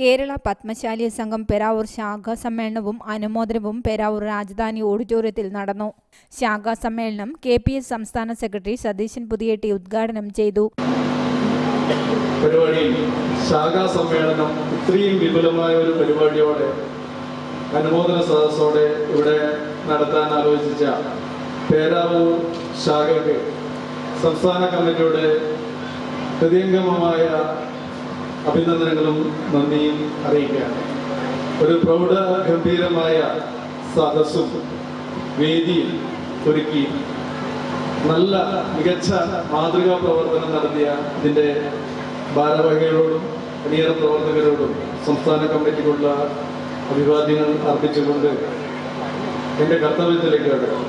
കേരള പത്മശാലി സംഘം പെരാവൂർ ശാഖാ സമ്മേളനവും അനുമോദനവും പെരാവൂർ രാജധാനി ഓഡിറ്റോറിയത്തിൽ നടന്നു. ശാഖാ സമ്മേളനം കെ പി എസ് സംസ്ഥാന സെക്രട്ടറി സതീശൻ പുതിയേട്ടി ഉദ്ഘാടനം ചെയ്തു. പരിപാടിയിൽ ശാഖാ സമ്മേളനം ഇത്രയും വിപുലമായ ഒരു പരിപാടിയോടെ അനുമോദന സദസ്സോടെ ഇവിടെ നടത്താൻ ആലോചിച്ച പേരാവൂർ ശാഖയ്ക്ക് സംസ്ഥാന കമ്മിറ്റിയുടെ ഹൃദയംഗമമായ അഭിനന്ദനങ്ങളും നന്ദിയും അറിയിക്കുകയാണ്. ഒരു പ്രൗഢ ഗംഭീരമായ സദസ്സും വേദിയിൽ ഒരുക്കി നല്ല മികച്ച മാതൃകാ പ്രവർത്തനം നടത്തിയ ഇതിന്റെ ഭാരവാഹികളോടും അണിയറ പ്രവർത്തകരോടും സംസ്ഥാന കമ്മിറ്റിക്കുള്ള അഭിവാദ്യങ്ങൾ അർപ്പിച്ചുകൊണ്ട് എന്റെ കർത്തവ്യത്തിലേക്ക് കടക്കും.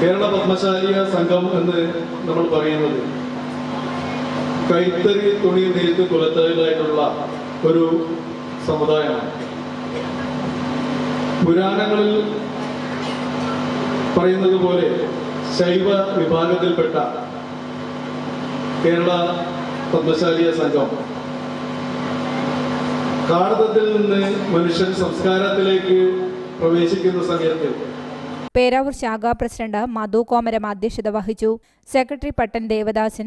കേരള പത്മശാലിയ സംഘം എന്ന് നമ്മൾ പറയുന്നത് കൈത്തറി തുണി നെയ്ത്ത് കുലത്തലായിട്ടുള്ള ഒരു സമുദായമാണ്. പുരാണങ്ങളിൽ പറയുന്നത് പോലെ ശൈവ വിഭാഗത്തിൽപ്പെട്ട കേരള പത്മശാലിയ സംഘം കാർത്തത്തിൽ നിന്ന് മനുഷ്യൻ സംസ്കാരത്തിലേക്ക് പ്രവേശിക്കുന്ന സമയത്ത് പേരാവൂർ ശാഖാ പ്രസിഡന്റ് മധു കോമരം അധ്യക്ഷത വഹിച്ചു. സെക്രട്ടറി പട്ടൻ ദേവദാസൻ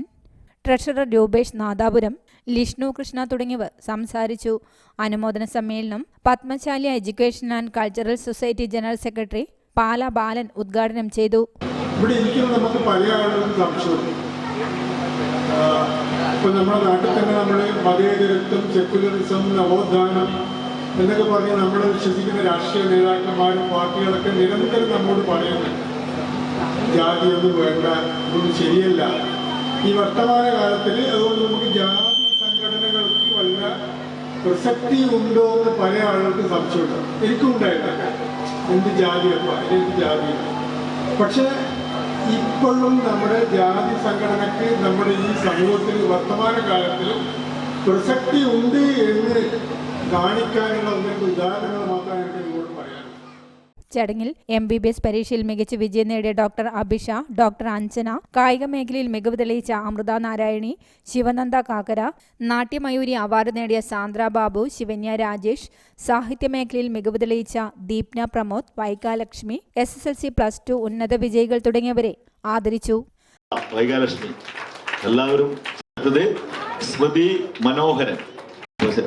ട്രഷറർ രൂപേഷ് നാദാപുരം ലിഷ്ണു കൃഷ്ണ തുടങ്ങിയവർ സംസാരിച്ചു. അനുമോദന സമ്മേളനം Padmashali education and cultural society general secretary Pala Balan ഉദ്ഘാടനം ചെയ്തു. ഇവിടെ ഇരിക്കുമ്പോൾ നമുക്ക് പല ആളുകൾക്കും സംശയം ഇപ്പം നമ്മുടെ നാട്ടിൽ തന്നെ നമ്മൾ മതേതരത്വം സെക്കുലറിസം നവോത്ഥാനം എന്നൊക്കെ പറഞ്ഞ് നമ്മൾ വിശ്വസിക്കുന്ന രാഷ്ട്രീയ നേതാക്കന്മാരും പാർട്ടികളൊക്കെ നിരന്തരം നമ്മോട് പറയുന്നുണ്ട്. ജാതിയൊന്നും വേണ്ട ഇതൊന്നും ശരിയല്ല. ഈ വർത്തമാന കാലത്തിൽ അതുകൊണ്ട് നമുക്ക് ജാതി സംഘടനകൾക്ക് വല്ല പ്രസക്തി ഉണ്ടോ എന്ന് പല ആളുകൾക്ക് സംശയമുണ്ട്. എനിക്കും ഉണ്ടായിട്ടില്ല എന്ത് ജാതിയപ്പ എന്ത് ജാതി പക്ഷേ ഇപ്പോഴും നമ്മുടെ ജാതി സംഘടനയ്ക്ക് നമ്മുടെ ഈ സമൂഹത്തിൽ വർത്തമാന കാലത്തിൽ പ്രസക്തി ഉണ്ട് എന്ന് കാണിക്കാനുള്ള ഒന്നിന്റെ ഉദാഹരണങ്ങൾ മാത്രമേ ചടങ്ങിൽ എം ബി ബി എസ് പരീക്ഷയിൽ മികച്ച വിജയം നേടിയ ഡോക്ടർ അഭിഷ ഡോക്ടർ അഞ്ജന കായിക മേഖലയിൽ മികവ് തെളിയിച്ച അമൃത നാരായണി ശിവനന്ദ കാക്കര നാട്യമയൂരി അവാർഡ് നേടിയ സാന്ദ്ര ബാബു ശിവന്യ രാജേഷ് സാഹിത്യ മേഖലയിൽ മികവ് തെളിയിച്ച Deepna Pramod Vaikalakshmi S S L C plus two ഉന്നത വിജയികൾ തുടങ്ങിയവരെ ആദരിച്ചു. വൈകാലക്ഷ്മി. എല്ലാവരും മനോഹരൻ.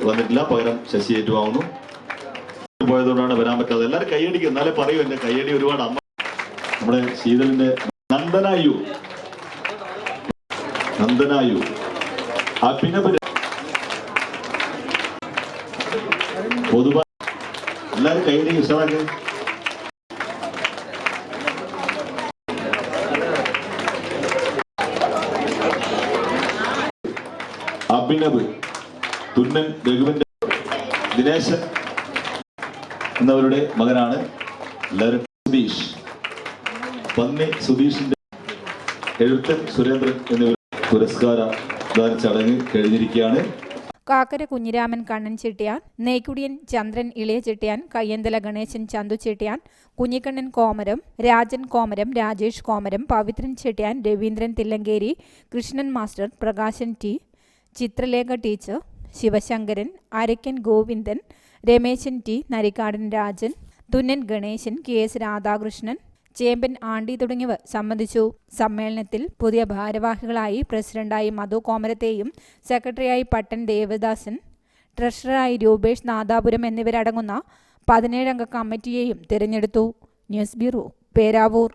വന്നിട്ടില്ല പകരം ശശി ഏറ്റുവാങ്ങുന്നു. പോയതുകൊണ്ടാണ് വരാൻ പറ്റാതെ എല്ലാവരും കൈയടിക്കും എന്നാലേ പറയൂ എന്റെ കൈയടി ഒരുപാട് അമ്മ നമ്മുടെ ശീതലിന്റെ നന്ദനായു. നന്ദനായു. അഭിനവ പൊതുവായി എല്ലാവരും കൈയടി ഇഷ്ടമാക്കി അഭിനവ് തുന്നൻ രഘുവിന്റെ ദിനേശൻ എന്നവരുടെ മകനാണ് സുബീഷ് പന്നി സുബീഷിന്റെ എഴുത്തൻ സുരേന്ദ്രൻ എന്നിവർ പുരസ്കാര ചടങ്ങ് കഴിഞ്ഞിരിക്കുകയാണ്. കാക്കര കുഞ്ഞിരാമൻ കണ്ണൻ ചെട്ടിയാൻ നെയ്ക്കുടിയൻ ചന്ദ്രൻ ഇളയ Chettiyan Kayyanthala Ganeshan Chanthu Chettiyan Kunhikannan Komaram Rajan Komaram Rajesh Komaram Pavithran Chettiyan Ravindran Thillankeri Krishnan master Prakashan T Chithralekha teacher Sivasankaran Arakkan Govindan Rameshan T. Narikkadan Rajan Thunnan Ganeshan K. S. Radhakrishnan Chemban Andi തുടങ്ങിയവർ സംബന്ധിച്ചു. സമ്മേളനത്തിൽ പുതിയ ഭാരവാഹികളായി പ്രസിഡന്റായി മധു കോമരത്തെയും സെക്രട്ടറിയായി പട്ടൻ ദേവദാസൻ ട്രഷററായി രൂപേഷ് നാദാപുരം എന്നിവരടങ്ങുന്ന പതിനേഴംഗ കമ്മിറ്റിയെയും തിരഞ്ഞെടുത്തു. News bureau Peravoor.